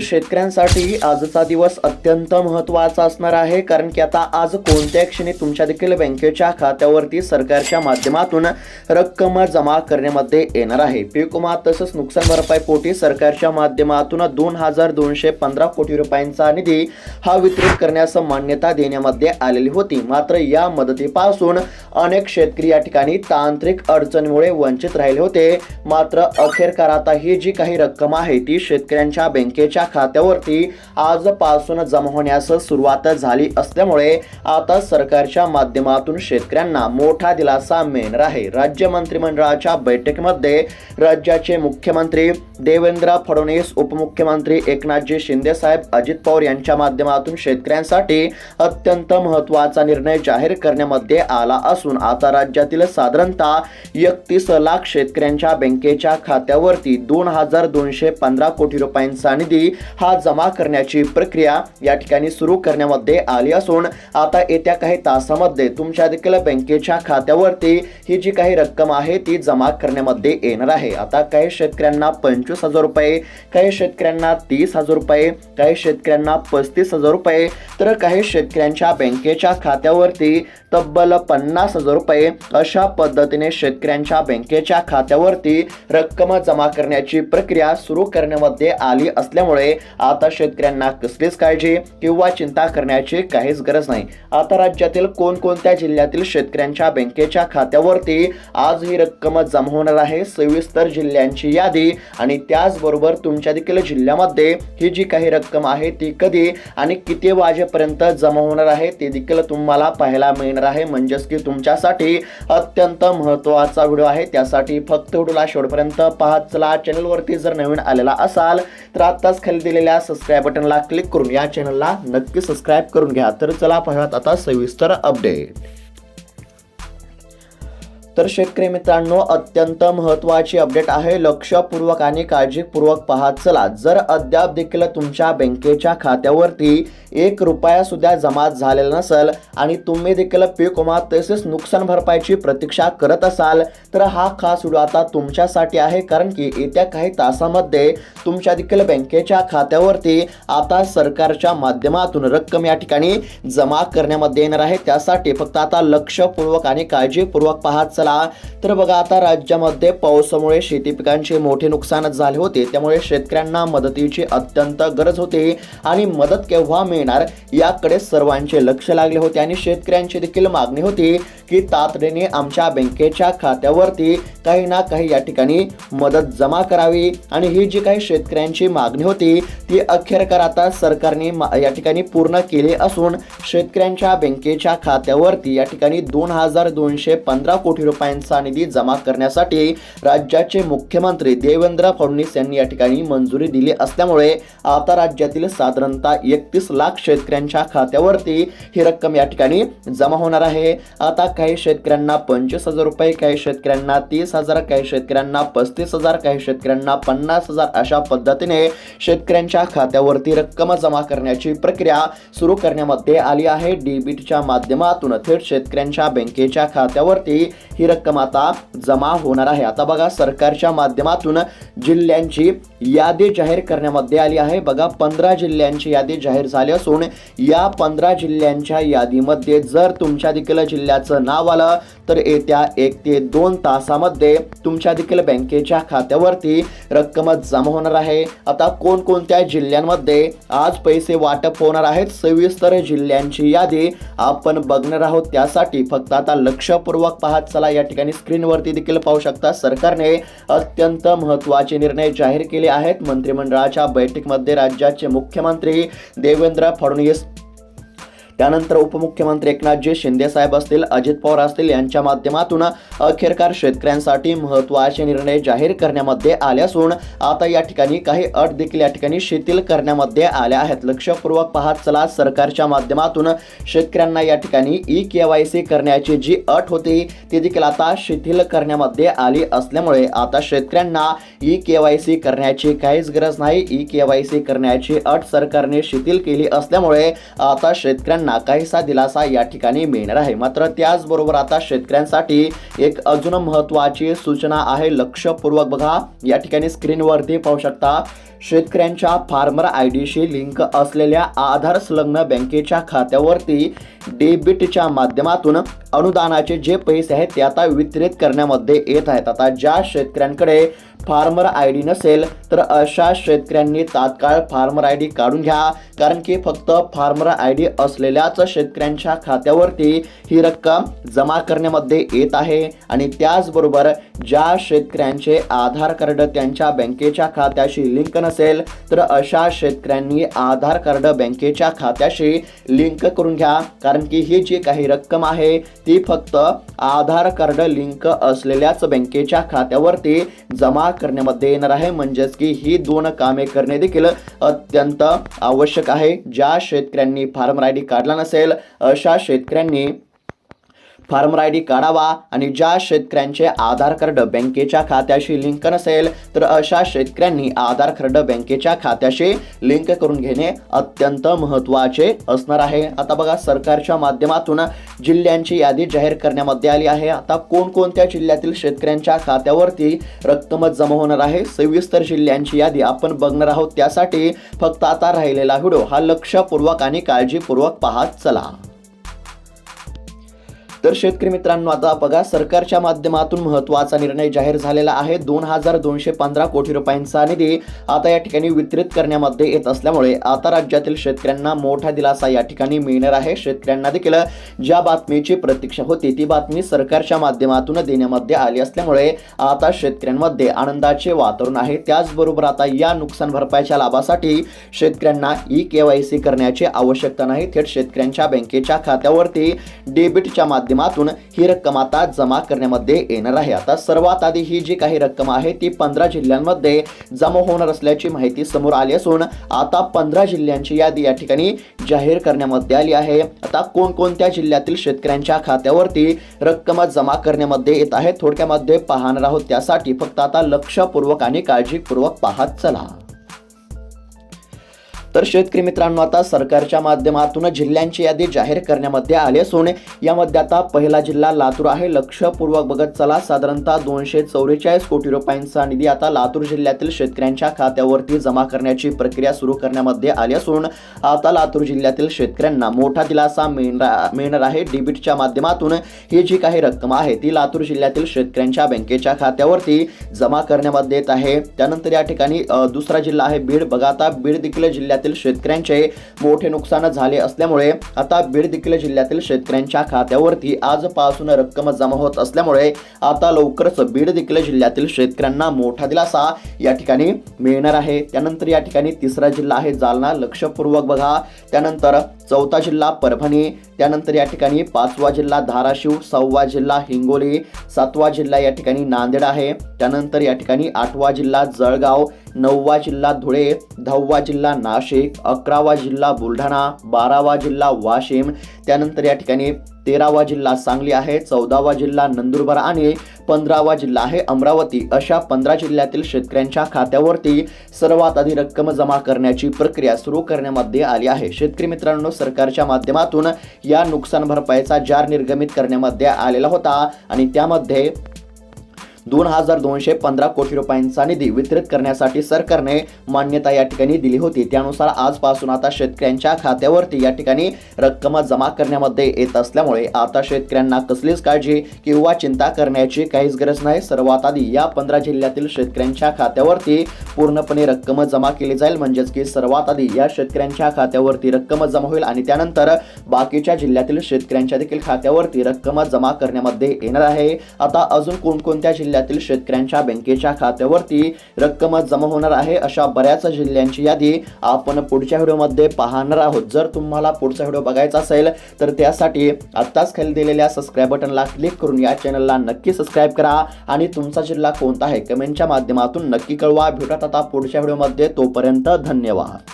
शेतकऱ्यांसाठी आजचा दिवस अत्यंत महत्त्वाचा असणार आहे. कारण की आता आज कोणत्या क्षणी तुमच्या देखील बँकेच्या खात्यावरती सरकारच्या माध्यमातून रक्कम जमा करण्यामध्ये येणार आहे. पीक विमा तसंच नुकसान भरपाई पोटी सरकारच्या माध्यमातून दोन हजार दोनशे पंधरा कोटी रुपयांचा निधी हा वितरित करण्यास मान्यता देण्यामध्ये आलेली होती. मात्र या मदतीपासून अनेक शेतकरी या ठिकाणी तांत्रिक अडचणीमुळे वंचित राहिले होते. मात्र अखेरकार आता ही जी काही रक्कम आहे ती शेतकऱ्यांच्या बँकेच्या खात्यावरती आजपासून जमा होण्यास सुरुवात झाली असल्यामुळे आता सरकारच्या माध्यमातून शेतकऱ्यांना मोठा दिलासा मिळणार आहे. राज्य मंत्रिमंडळाच्या बैठकीमध्ये राज्याचे मुख्यमंत्री देवेंद्र फडणवीस उपमुख्यमंत्री एकनाथजी शिंदेसाहेब अजित पवार यांच्या माध्यमातून शेतकऱ्यांसाठी अत्यंत महत्त्वाचा निर्णय जाहीर करण्यामध्ये आला असून आता राज्यातील साधारणतः एकतीस लाख शेतकऱ्यांच्या बँकेच्या खात्यावरती दोन हजार दोनशे पंधरा कोटी रुपयांचा निधी हा जमा करण्याची प्रक्रिया या ठिकाणी सुरू करण्यामध्ये आली असून आता येत्या काही तासामध्ये तुमच्या देखील बँकेच्या खात्यावरती ही जी काही रक्कम आहे ती जमा करण्यामध्ये येणार आहे. आता काही शेतकऱ्यांना पंचवीस हजार रुपये काही शेतकऱ्यांना तीस हजार रुपये काही शेतकऱ्यांना पस्तीस हजार रुपये तर काही शेतकऱ्यांच्या बँकेच्या खात्यावरती तब्बल पन्नास हजार रुपये. अशा पद्धतीने शेतकऱ्यांच्या बँकेच्या खात्यावरती रक्कम जमा करण्याची प्रक्रिया सुरू करण्यामध्ये आली असल्यामुळे आता शेतकऱ्यांना कसलीच काळजी किंवा चिंता करण्याची काहीच गरज नाही. आता राज्यातील कोणकोणत्या जिल्ह्यातील शेतकऱ्यांच्या बँकेच्या खात्यावरती आज ही रक्कम जमा होणार आहे सविस्तर जिल्ह्यांची यादी आणि त्याचबरोबर तुमच्या देखील जिल्ह्यामध्ये ही जी काही रक्कम आहे ती कधी आणि किती वाजेपर्यंत जमा होणार आहे ते देखील तुम्हाला पाहायला मिळणार आहे. म्हणजेच की तुमच्यासाठी अत्यंत महत्त्वाचा व्हिडिओ आहे. त्यासाठी फक्त व्हिडिओला शेवटपर्यंत पाहत चला चॅनलवरती जर नवीन आलेला असाल तर आत्ताच खाली दिलेल्या सबस्क्राईब बटनला क्लिक करून या चॅनलला नक्की सबस्क्राईब करून घ्या. तर चला पाहूयात आता सविस्तर अपडेट तर शेतकरी मित्रांनो अत्यंत महत्त्वाची अपडेट आहे. लक्षपूर्वक आणि काळजीपूर्वक पाहत चला. जर अद्याप देखील तुमच्या बँकेच्या खात्यावरती एक रुपया सुद्धा जमा झालेला नसेल आणि तुम्ही देखील पीक विमा तसेच नुकसान भरपाईची प्रतीक्षा करत असाल तर हा खास व्हिडिओ आता तुमच्यासाठी आहे. कारण की येत्या काही तासामध्ये तुमच्या देखील बँकेच्या खात्यावरती आता सरकारच्या माध्यमातून रक्कम या ठिकाणी जमा करण्यामध्ये येणार आहे. त्यासाठी फक्त आता लक्षपूर्वक आणि काळजीपूर्वक पाहत चला. तर बघा आता राज्यामध्ये पावसामुळे शेती पिकांचे मोठे नुकसान झाले होते. त्यामुळे शेतकऱ्यांना मदतीची अत्यंत गरज होती आणि मदत केव्हा मिळणार याकडे सर्वांचे लक्ष लागले होते आणि शेतकऱ्यांची देखील मागणी होती की तातडीने आमच्या बँकेच्या खात्यावरती काही ना काही या ठिकाणी मदत जमा करावी. आणि ही जी काही शेतकऱ्यांची मागणी होती ती अखेरकर आता सरकारने या ठिकाणी पूर्ण केली असून शेतकऱ्यांच्या बँकेच्या खात्यावरती या ठिकाणी दोन हजार दोनशे पंधरा कोटी रुपये रुपयांचा निधी जमा करण्यासाठी राज्याचे मुख्यमंत्री देवेंद्र फडणवीस यांनी या ठिकाणी मंजुरी दिली असल्यामुळे आता राज्यातील साधारणतः एकतीस लाख शेतकऱ्यांच्या खात्यावरती ही रक्कम या ठिकाणी जमा होणार आहे. आता काही शेतकऱ्यांना पंचवीस हजार रुपये काही शेतकऱ्यांना तीस हजार काही शेतकऱ्यांना पस्तीस हजार काही शेतकऱ्यांना पन्नास हजार अशा पद्धतीने शेतकऱ्यांच्या खात्यावरती रक्कम जमा करण्याची प्रक्रिया सुरू करण्यामध्ये आली आहे. डेबिटच्या माध्यमातून थेट शेतकऱ्यांच्या बँकेच्या खात्यावरती ही रक्कम आता जमा होणार आहे. आता बघा सरकारच्या माध्यमातून जिल्ह्यांची यादी जाहीर करण्यामध्ये आली आहे. बघा पंधरा जिल्ह्यांची यादी जाहीर झाली असून या पंधरा जिल्ह्यांच्या यादीमध्ये जर तुमच्या देखील जिल्ह्याचं नाव आलं तर येत्या एक ते दोन तासामध्ये तुमच्या देखील बँकेच्या खात्यावरती रक्कम जमा होणार आहे. आता कोणकोणत्या जिल्ह्यांमध्ये आज पैसे वाटप होणार आहेत सविस्तर जिल्ह्यांची यादी आपण बघणार आहोत. त्यासाठी फक्त आता लक्षपूर्वक पाहत चला. या ठिकाणी स्क्रीनवरती देखील पाहू शकता. सरकारने अत्यंत महत्त्वाचे निर्णय जाहीर केले आहेत. मंत्रिमंडळाच्या बैठकीमध्ये राज्याचे मुख्यमंत्री देवेंद्र फडणवीस त्यानंतर उपमुख्यमंत्री एकनाथजी शिंदे साहेब असतील अजित पवार असतील यांच्या माध्यमातून अखेरकार शेतकऱ्यांसाठी महत्त्वाचे निर्णय जाहीर करण्यामध्ये आले असून आता या ठिकाणी काही अट देखील या ठिकाणी शिथिल करण्यामध्ये आल्या आहेत. लक्षपूर्वक पाहत चला सरकारच्या माध्यमातून शेतकऱ्यांना या ठिकाणी ई के वाय सी करण्याची जी अट होती ती देखील आता शिथिल करण्यामध्ये आली असल्यामुळे आता शेतकऱ्यांना ई के वाय सी करण्याची काहीच गरज नाही. ई के वाय सी करण्याची अट सरकारने शिथिल केली असल्यामुळे आता शेतकऱ्यांना काहीसा दिलासा या ठिकाणी मिळणार आहे. मात्र त्याचबरोबर आता शेतकऱ्यांसाठी एक अजून महत्त्वाची सूचना आहे. लक्षपूर्वक बघा. या ठिकाणी स्क्रीनवरती पाहू शकता. शेतकऱ्यांच्या फार्मर आय डीशी लिंक असलेल्या आधार संलग्न बँकेच्या खात्यावरती डेबिटच्या माध्यमातून अनुदानाचे जे पैसे आहेत ते आता वितरित करण्यामध्ये येत आहेत. आता ज्या शेतकऱ्यांकडे फार्मर आय डी नसेल तर अशा शेतकऱ्यांनी तात्काळ फार्मर आय डी काढून घ्या. कारण की फक्त फार्मर आय डी असलेल्याच शेतकऱ्यांच्या खात्यावरती ही रक्कम जमा करण्यामध्ये येत आहे. आणि त्याचबरोबर ज्या शेतकऱ्यांचे आधार कार्ड त्यांच्या बँकेच्या खात्याशी लिंक नसेल तर अशा शेतकऱ्यांनी आधार कार्ड बँकेच्या खात्याशी लिंक करून घ्या. कारण की ही जी काही रक्कम आहे ती फक्त आधार कार्ड लिंक असलेल्याच बँकेच्या खात्यावरती जमा करण्यामध्ये येणार आहे. म्हणजेच की ही दोन कामे करणे देखील अत्यंत आवश्यक आहे. ज्या शेतकऱ्यांनी फार्मर आय डी काढला नसेल अशा शेतकऱ्यांनी फार्मर आय डी काढावा आणि ज्या शेतकऱ्यांचे आधार कार्ड बँकेच्या खात्याशी लिंक नसेल तर अशा शेतकऱ्यांनी आधार कार्ड बँकेच्या खात्याशी लिंक करून घेणे अत्यंत महत्त्वाचे असणार आहे. आता बघा सरकारच्या माध्यमातून जिल्ह्यांची यादी जाहीर करण्यामध्ये आली आहे. आता कोणकोणत्या जिल्ह्यातील शेतकऱ्यांच्या खात्यावरती रक्कम जमा होणार आहे? सविस्तर जिल्ह्यांची यादी आपण बघणार आहोत. त्यासाठी फक्त आता राहिलेला व्हिडिओ हा लक्षपूर्वक आणि काळजीपूर्वक पाहत चला. तर शेतकरी मित्रांनो आता बघा सरकारच्या माध्यमातून महत्त्वाचा निर्णय जाहीर झालेला आहे. दोन हजार दोनशे पंधरा कोटी रुपयांचा निधी आता या ठिकाणी वितरित करण्यामध्ये येत असल्यामुळे आता राज्यातील शेतकऱ्यांना मोठा दिलासा या ठिकाणी मिळणार आहे. शेतकऱ्यांना देखील ज्या बातमीची प्रतीक्षा होती ती बातमी सरकारच्या माध्यमातून देण्यामध्ये आली असल्यामुळे आता शेतकऱ्यांमध्ये आनंदाचे वातावरण आहे. त्याचबरोबर आता या नुकसान भरपाईच्या लाभासाठी शेतकऱ्यांना ई के वाय सी करण्याची आवश्यकता नाही. थेट शेतकऱ्यांच्या बँकेच्या खात्यावरती डेबिटच्या माध्यमातून माध्यमातून ही रक्कम आता जमा करण्यामध्ये येणार आहे. आता सर्वात आधी ही जी काही रक्कम आहे ती पंधरा जिल्ह्यांमध्ये जमा होणार असल्याची माहिती समोर आली असून आता पंधरा जिल्ह्यांची यादी या ठिकाणी जाहीर करण्यामध्ये आली आहे. आता कोणकोणत्या जिल्ह्यातील शेतकऱ्यांच्या खात्यावरती रक्कम जमा करण्यामध्ये येत आहे थोडक्यामध्ये पाहणार आहोत. त्यासाठी फक्त आता लक्षपूर्वक आणि काळजीपूर्वक पाहत चला. तर शेतकरी मित्रांनो आता सरकारच्या माध्यमातून जिल्ह्यांची यादी जाहीर करण्यामध्ये आली असून यामध्ये आता पहिला जिल्हा लातूर आहे. लक्षपूर्वक बघत चला साधारणतः दोनशे चौवेचाळीस कोटी रुपयांचा निधी आता लातूर जिल्ह्यातील शेतकऱ्यांच्या खात्यावरती जमा करण्याची प्रक्रिया सुरू करण्यामध्ये आली असून आता लातूर जिल्ह्यातील शेतकऱ्यांना मोठा दिलासा मिळणार मिळणार आहे. डेबिटच्या माध्यमातून ही जी काही रक्कम आहे ती लातूर जिल्ह्यातील शेतकऱ्यांच्या बँकेच्या खात्यावरती जमा करण्यामध्ये येत आहे. त्यानंतर या ठिकाणी दुसरा जिल्हा आहे बीड. बघा आता बीड देखील जिल्ह्यातील शेतकऱ्यांचे मोठे नुकसान झाले असल्यामुळे आता बीड देखील जिल्ह्यातील शेतकऱ्यांच्या खात्यावरती आजपासून रक्कम जमा होत असल्यामुळे आता लवकरच बीड देखील जिल्ह्यातील शेतकऱ्यांना मोठा दिलासा या ठिकाणी मिळणार आहे. त्यानंतर या ठिकाणी तिसरा जिल्हा आहे जालना. लक्षपूर्वक बघा. त्यानंतर चौथा जिल्हा परभणी. त्यानंतर या ठिकाणी पाचवा जिल्हा धाराशिव. सहावा जिल्हा हिंगोली. सातवा जिल्हा या ठिकाणी नांदेड आहे. त्यानंतर या ठिकाणी आठवा जिल्हा जळगाव. नववा जिल्हा धुळे दहावा जिल्हा नाशिक अकरावा जिल्हा बुलढाणा बारावा जिल्हा वाशिम त्यानंतर या ठिकाणी तेरावा जिल्हा सांगली आहे चौदावा जिल्हा नंदुरबार आणि पंधरावा जिल्हा आहे अमरावती. अशा पंधरा जिल्ह्यातील शेतकऱ्यांच्या खात्यावरती सर्वात आधी रक्कम जमा करण्याची प्रक्रिया सुरू करण्यामध्ये आली आहे. शेतकरी मित्रांनो सरकारच्या माध्यमातून या नुकसान भरपाईचा जार निर्गमित करण्यामध्ये आलेला होता आणि त्यामध्ये दोन हजार दोनशे पंधरा कोटी रुपयांचा निधी वितरित करण्यासाठी सरकारने मान्यता या ठिकाणी दिली होती. त्यानुसार आजपासून आता शेतकऱ्यांच्या खात्यावरती या ठिकाणी रक्कम जमा करण्यामध्ये येत असल्यामुळे आता शेतकऱ्यांना कसलीच काळजी किंवा चिंता करण्याची काहीच गरज नाही. सर्वात आधी या पंधरा जिल्ह्यातील शेतकऱ्यांच्या खात्यावरती पूर्णपणे रक्कम जमा केली जाईल. म्हणजेच की सर्वात आधी या शेतकऱ्यांच्या खात्यावरती रक्कम जमा होईल आणि त्यानंतर बाकीच्या जिल्ह्यातील शेतकऱ्यांच्या देखील खात्यावरती रक्कम जमा करण्यामध्ये येणार आहे. आता अजून कोणकोणत्या जिल्ह्यात जिल्ह्यातील शेतकऱ्यांच्या बँकेच्या खात्यावरती रक्कम जमा होणार आहे अशा बऱ्याच जिल्ह्यांची यादी आपण पुढच्या व्हिडिओमध्ये पाहणार आहोत. जर तुम्हाला पुढचा व्हिडिओ बघायचा असेल तर त्यासाठी आत्ताच खाली दिलेल्या सबस्क्राईब बटनला क्लिक करून या चॅनलला नक्की सबस्क्राईब करा आणि तुमचा जिल्हा कोणता आहे? कमेंटच्या माध्यमातून नक्की कळवा. भेटत आता पुढच्या व्हिडिओमध्ये. तोपर्यंत धन्यवाद.